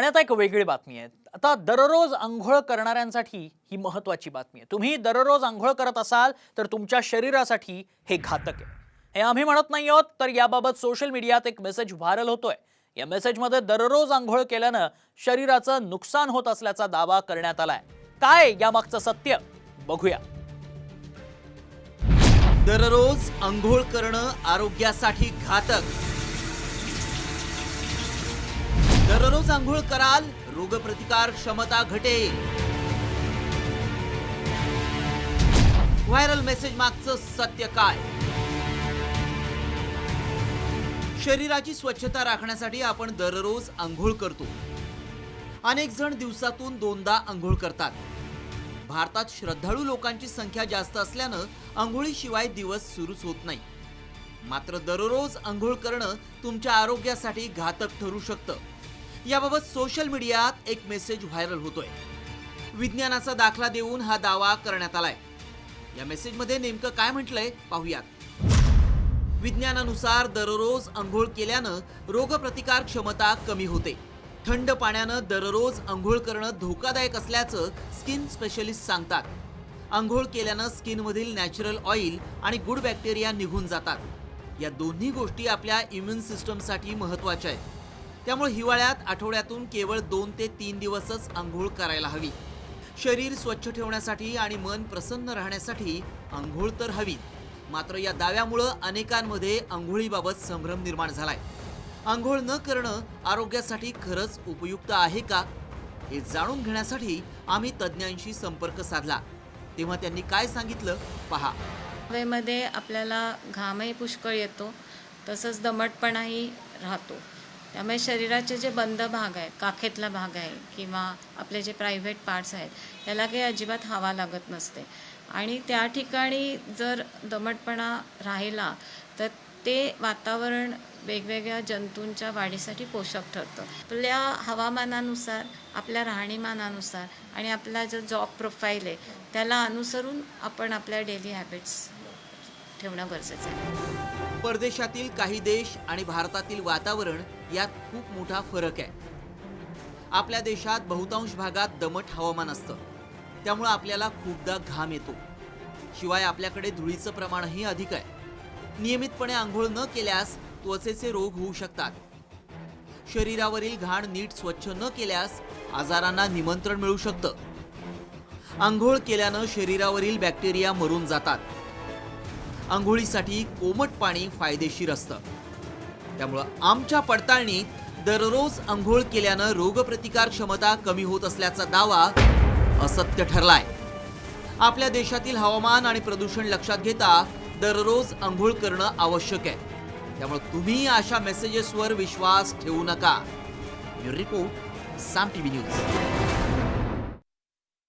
आणि आता एक वेगळी बातमी आहे. आता दररोज आंघोळ करणाऱ्यांसाठी ही महत्वाची बातमी आहे. तुम्ही दररोज आंघोळ करत असाल तर तुमच्या शरीरासाठी हे घातक आहे. हे आम्ही म्हणत नाही आहोत तर याबाबत सोशल मीडियात एक मेसेज व्हायरल होतोय. या मेसेजमध्ये दररोज आंघोळ केल्यानं शरीराचं नुकसान होत असल्याचा दावा करण्यात आलाय. काय यामागचं सत्य? बघूया. दररोज आंघोळ करणं आरोग्यासाठी घातक. दररोज आंघोळ कराल रोगप्रतिकार क्षमता घटेल. व्हायरल मेसेज मागचं सत्य काय? शरीराची स्वच्छता राखण्यासाठी आपण दररोज आंघोळ करतो. अनेक जण दिवसातून दोनदा आंघोळ करतात. भारतात श्रद्धाळू लोकांची संख्या जास्त असल्यानं आंघोळीशिवाय दिवस सुरूच होत नाही. मात्र दररोज आंघोळ करणं तुमच्या आरोग्यासाठी घातक ठरू शकतं. याबाबत सोशल मीडियात एक मेसेज व्हायरल होतोय. विज्ञानाचा दाखला देऊन हा दावा करण्यात आलाय. या मेसेजमध्ये नेमकं काय म्हटलंय पाहूयात. विज्ञानानुसार दररोज आंघोळ केल्यानं रोगप्रतिकार क्षमता कमी होते. थंड पाण्यानं दररोज आंघोळ करणं धोकादायक असल्याचं स्किन स्पेशलिस्ट सांगतात. आंघोळ केल्यानं स्किनमधील नॅचरल ऑइल आणि गुड बॅक्टेरिया निघून जातात. या दोन्ही गोष्टी आपल्या इम्युन सिस्टमसाठी महत्त्वाच्या आहेत. त्यामुळे हिवाळ्यात आठवड्यातून केवळ दोन ते तीन दिवसच आंघोळ करायला हवी. शरीर स्वच्छ ठेवण्यासाठी आणि मन प्रसन्न राहण्यासाठी आंघोळ तर हवी. मात्र या दाव्यामुळं अनेकांमध्ये आंघोळीबाबत संभ्रम निर्माण झालाय. आंघोळ न करणं आरोग्यासाठी खरंच उपयुक्त आहे का हे जाणून घेण्यासाठी आम्ही तज्ज्ञांशी संपर्क साधला. तेव्हा त्यांनी काय सांगितलं पहा. हवेमध्ये आपल्याला घामही पुष्कळ येतो तसंच दमटपणाही राहतो. त्यामुळे शरीराचे जे बंद भाग आहेत काखेतला भाग आहे किंवा आपले जे प्रायव्हेट पार्ट्स आहेत त्याला काही अजिबात हवा लागत नसते. आणि त्या ठिकाणी जर दमटपणा राहिला तर ते वातावरण वेगवेगळ्या जंतूंच्या वाढीसाठी पोषक ठरतं. आपल्या हवामानानुसार आपल्या राहणीमानानुसार आणि आपला जो जॉब प्रोफाईल आहे त्याला अनुसरून आपण आपल्या डेली हॅबिट्स ठेवणं गरजेचं आहे. परदेशातील काही देश आणि भारतातील वातावरण यात खूप मोठा फरक आहे. आपल्या देशात बहुतांश भागात दमट हवामान असतं. त्यामुळं आपल्याला खूपदा घाम येतो. शिवाय आपल्याकडे धुळीचं प्रमाणही अधिक आहे. नियमितपणे आंघोळ न केल्यास त्वचेचे रोग होऊ शकतात. शरीरावरील घाण नीट स्वच्छ न केल्यास आजारांना निमंत्रण मिळू शकतं. आंघोळ केल्यानं शरीरावरील बॅक्टेरिया मरून जातात. आंघोळीसाठी कोमट पाणी फायदेशीर असतं. त्यामुळं आमच्या पडताळणीत दररोज आंघोळ केल्यानं रोगप्रतिकार क्षमता कमी होत असल्याचा दावा असत्य ठरलाय. आपल्या देशातील हवामान आणि प्रदूषण लक्षात घेता दररोज आंघोळ करणं आवश्यक आहे. त्यामुळे तुम्ही अशा मेसेजेसवर विश्वास ठेवू नका. Report Saam TV news.